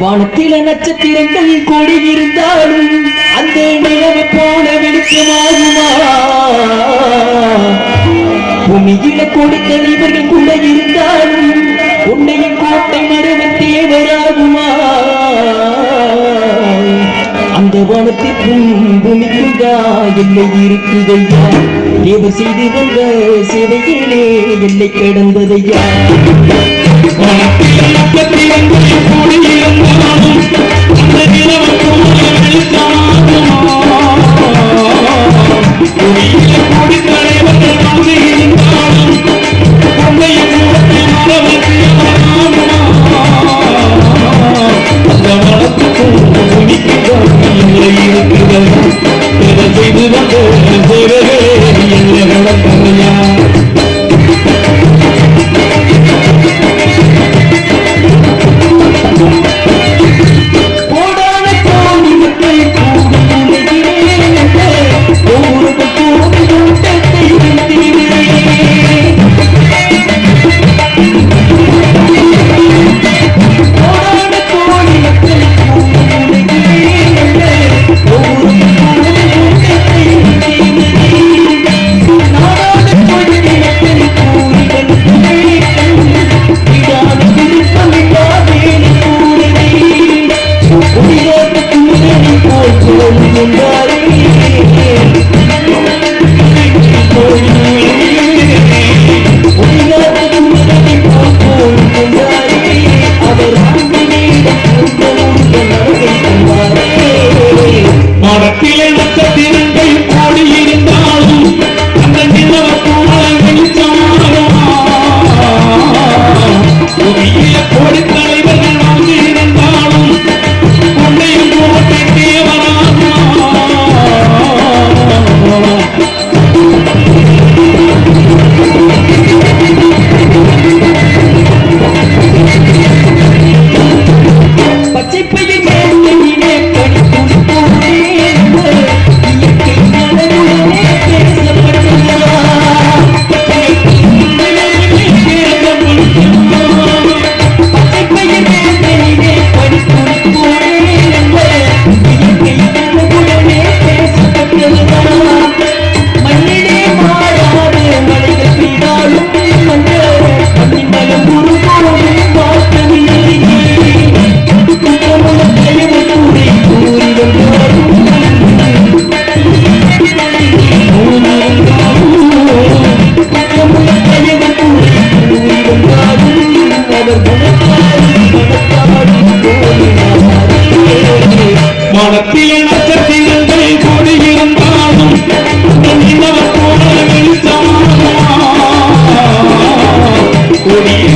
வானத்தில நட்சத்திரங்கள் கொடி இருந்தாலும் அந்த நிலவு போல வெளிச்சமாகுமா? பூமியில கொடி தலைவர்கள் கூட இருந்தாலும் உன்னைய கோட்டை மறைவன் தேவராகுமா? அந்த வானத்திற்கும் பூமிக்குண்டா எல்லை இருக்குதையா? தேவை செய்து வந்த சேவையிலே எல்லை கடந்ததையா? பிறகு பிறகு பிறகு கூடியிருந்தாலும்